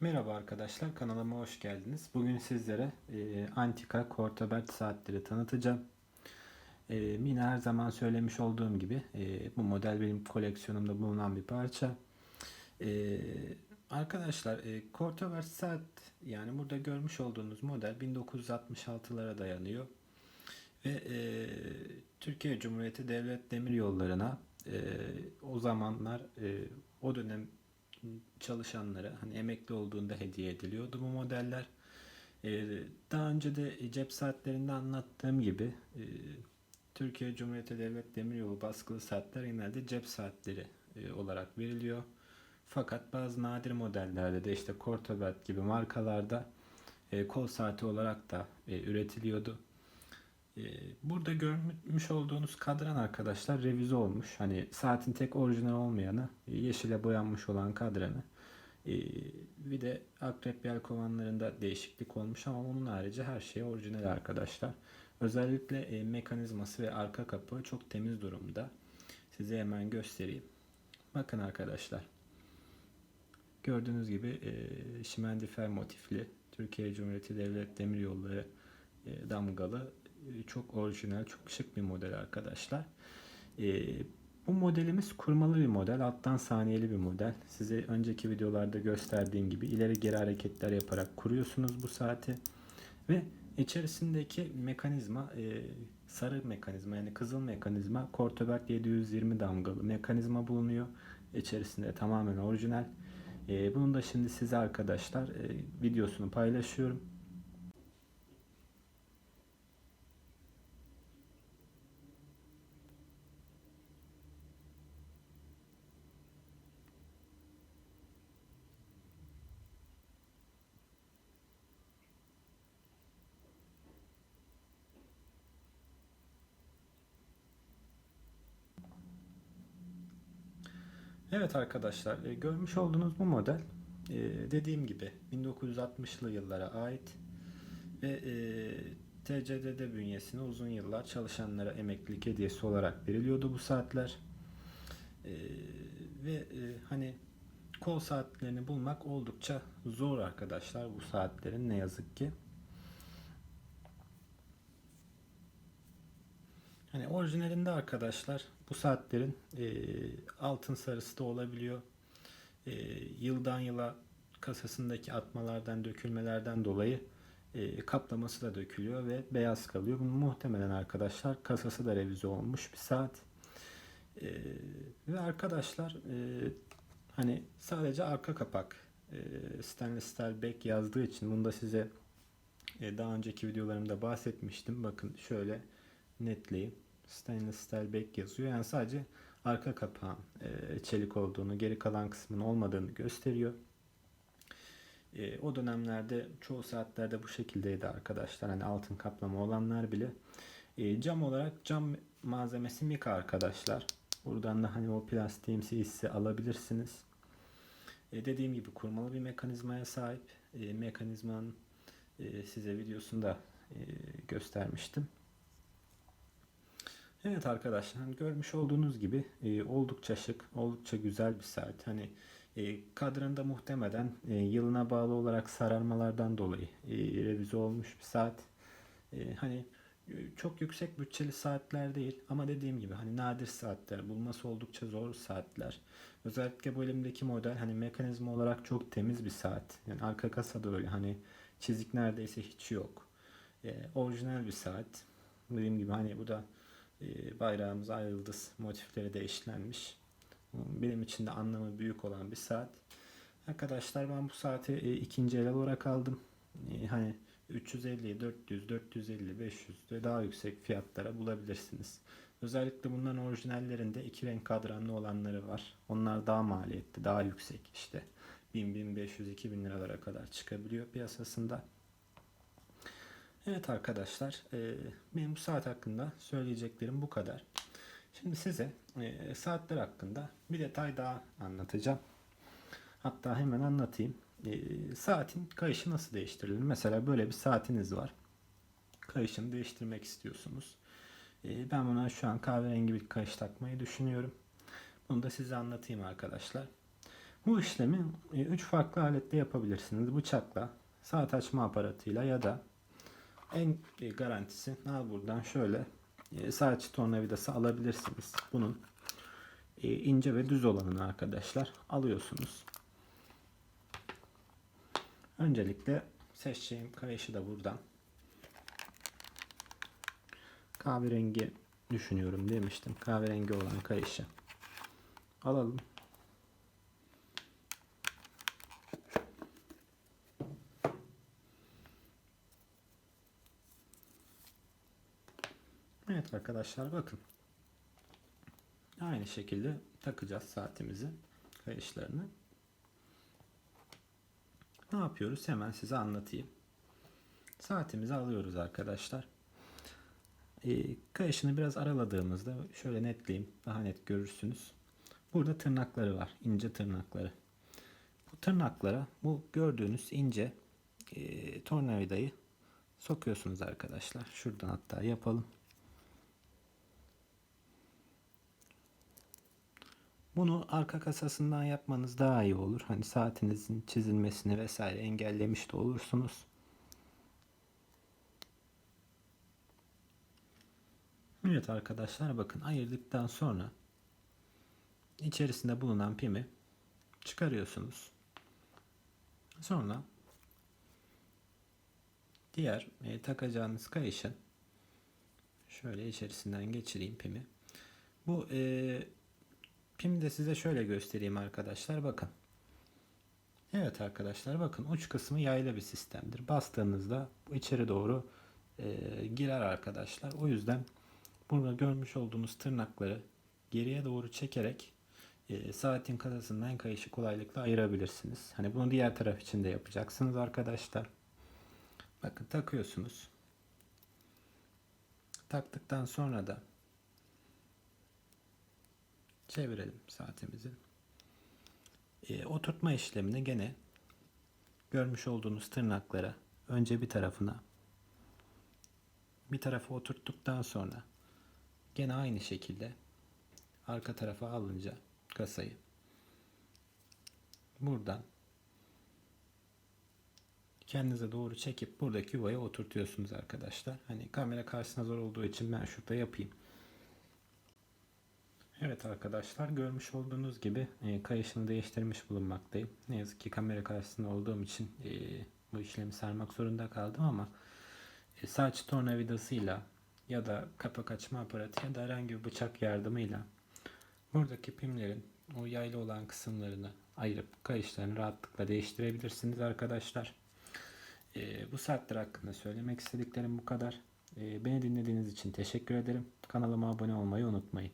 Merhaba arkadaşlar, kanalıma hoş geldiniz. Bugün sizlere e, Antika Kortobert saatleri tanıtacağım. E, yine her zaman söylemiş olduğum gibi e, bu model benim koleksiyonumda bulunan bir parça. E, arkadaşlar, e, Kortobert saat yani burada görmüş olduğunuz model 1966'lara dayanıyor. Ve e, Türkiye Cumhuriyeti Devlet Demiryolları'na e, o zamanlar e, o dönem çalışanlara hani emekli olduğunda hediye ediliyordu bu modeller. Ee, daha önce de cep saatlerinde anlattığım gibi e, Türkiye Cumhuriyeti Devlet Demiryolu baskılı saatler genelde cep saatleri e, olarak veriliyor. Fakat bazı nadir modellerde de işte Cortobelt gibi markalarda e, kol saati olarak da üretiliyordu. Burada görmüş olduğunuz kadran arkadaşlar revize olmuş. Hani saatin tek orijinal olmayanı yeşile boyanmış olan kadranı. Bir de akrep yelkovanlarında değişiklik olmuş ama onun harici her şey orijinal arkadaşlar. Özellikle mekanizması ve arka kapı çok temiz durumda. Size hemen göstereyim. Bakın arkadaşlar. Gördüğünüz gibi şimendifer motifli Türkiye Cumhuriyeti Devlet Demiryolları damgalı çok orijinal, çok şık bir model arkadaşlar. E, bu modelimiz kurmalı bir model. Alttan saniyeli bir model. Size önceki videolarda gösterdiğim gibi ileri geri hareketler yaparak kuruyorsunuz bu saati. Ve içerisindeki mekanizma e, sarı mekanizma yani kızıl mekanizma Cortobert 720 damgalı mekanizma bulunuyor. İçerisinde tamamen orijinal. E, bunun da şimdi size arkadaşlar e, videosunu paylaşıyorum. Evet arkadaşlar e, görmüş olduğunuz bu model e, dediğim gibi 1960'lı yıllara ait ve e, TCDD bünyesine uzun yıllar çalışanlara emeklilik hediyesi olarak veriliyordu bu saatler. Ve hani kol saatlerini bulmak oldukça zor arkadaşlar bu saatlerin ne yazık ki. Hani orijinalinde arkadaşlar bu saatlerin e, altın sarısı da olabiliyor. E, yıldan yıla kasasındaki atmalardan, dökülmelerden dolayı e, kaplaması da dökülüyor ve beyaz kalıyor. Bunun muhtemelen arkadaşlar kasası da revize olmuş bir saat. E, ve arkadaşlar e, hani sadece arka kapak e, stainless steel back yazdığı için bunu da size e, daha önceki videolarımda bahsetmiştim. Bakın şöyle netleyeyim stainless steel back yazıyor. Yani sadece arka kapağın e, çelik olduğunu, geri kalan kısmının olmadığını gösteriyor. E, o dönemlerde çoğu saatlerde bu şekildeydi arkadaşlar. Hani altın kaplama olanlar bile. E, cam olarak cam malzemesi mika arkadaşlar. Buradan da hani o plastiğimsi hissi alabilirsiniz. E, dediğim gibi kurmalı bir mekanizmaya sahip. E, mekanizmanın e, size videosunda e, göstermiştim. Evet arkadaşlar hani görmüş olduğunuz gibi e, oldukça şık, oldukça güzel bir saat. Hani e, kadrında muhtemelen e, yılına bağlı olarak sararmalardan dolayı e, revize olmuş bir saat. E, hani e, çok yüksek bütçeli saatler değil ama dediğim gibi hani nadir saatler bulması oldukça zor saatler. Özellikle bu elimdeki model hani mekanizma olarak çok temiz bir saat. Yani arka kasada öyle hani çizik neredeyse hiç yok. E, orijinal bir saat. Dediğim gibi hani bu da bayrağımız ay yıldız motifleri de işlenmiş. Benim için de anlamı büyük olan bir saat. Arkadaşlar ben bu saati e, ikinci el olarak aldım. E, hani 350, 400, 450, 500 ve daha yüksek fiyatlara bulabilirsiniz. Özellikle bunların orijinallerinde iki renk kadranlı olanları var. Onlar daha maliyetli, daha yüksek işte. 1000, 1500, 2000 liralara kadar çıkabiliyor piyasasında. Evet arkadaşlar, e, benim saat hakkında söyleyeceklerim bu kadar. Şimdi size e, saatler hakkında bir detay daha anlatacağım. Hatta hemen anlatayım. E, saatin kayışı nasıl değiştirilir? Mesela böyle bir saatiniz var. Kayışını değiştirmek istiyorsunuz. Ben buna şu an kahverengi bir kayış takmayı düşünüyorum. Bunu da size anlatayım arkadaşlar. Bu işlemi 3 farklı aletle yapabilirsiniz. Bıçakla, saat açma aparatıyla ya da en garantisi al buradan şöyle e, saat tornavidası alabilirsiniz. Bunun e, ince ve düz olanını arkadaşlar alıyorsunuz. Öncelikle seçeceğim kayışı da buradan. Kahverengi düşünüyorum demiştim. Kahverengi olan kayışı alalım. Evet arkadaşlar bakın. Aynı şekilde takacağız saatimizi, kayışlarını. Ne yapıyoruz? Hemen size anlatayım. Saatimizi alıyoruz arkadaşlar. Ee, kayışını biraz araladığımızda şöyle netleyeyim. Daha net görürsünüz. Burada tırnakları var. ince tırnakları. Bu tırnaklara bu gördüğünüz ince e, tornavidayı sokuyorsunuz arkadaşlar. Şuradan hatta yapalım. Bunu arka kasasından yapmanız daha iyi olur. Hani saatinizin çizilmesini vesaire engellemiş de olursunuz. Evet arkadaşlar bakın ayırdıktan sonra içerisinde bulunan pimi çıkarıyorsunuz. Sonra diğer e, takacağınız kayışın şöyle içerisinden geçireyim pimi. Bu e, pimi de size şöyle göstereyim arkadaşlar. Bakın. Evet arkadaşlar bakın uç kısmı yaylı bir sistemdir. Bastığınızda içeri doğru e, girer arkadaşlar. O yüzden burada görmüş olduğunuz tırnakları geriye doğru çekerek e, saatin kasasından kayışı kolaylıkla ayırabilirsiniz. Hani bunu diğer taraf için de yapacaksınız arkadaşlar. Bakın takıyorsunuz. Taktıktan sonra da çevirelim saatimizi. E, oturtma işlemini gene görmüş olduğunuz tırnaklara önce bir tarafına bir tarafa oturttuktan sonra gene aynı şekilde arka tarafa alınca kasayı buradan kendinize doğru çekip buradaki yuvaya oturtuyorsunuz arkadaşlar. Hani kamera karşısına zor olduğu için ben şurada yapayım. Evet arkadaşlar görmüş olduğunuz gibi e, kayışını değiştirmiş bulunmaktayım. Ne yazık ki kamera karşısında olduğum için e, bu işlemi sarmak zorunda kaldım ama e, saç tornavidasıyla ya da kapak açma aparatı ya da herhangi bir bıçak yardımıyla buradaki pimlerin o yaylı olan kısımlarını ayırıp kayışlarını rahatlıkla değiştirebilirsiniz arkadaşlar. E, bu saatler hakkında söylemek istediklerim bu kadar. E, beni dinlediğiniz için teşekkür ederim. Kanalıma abone olmayı unutmayın.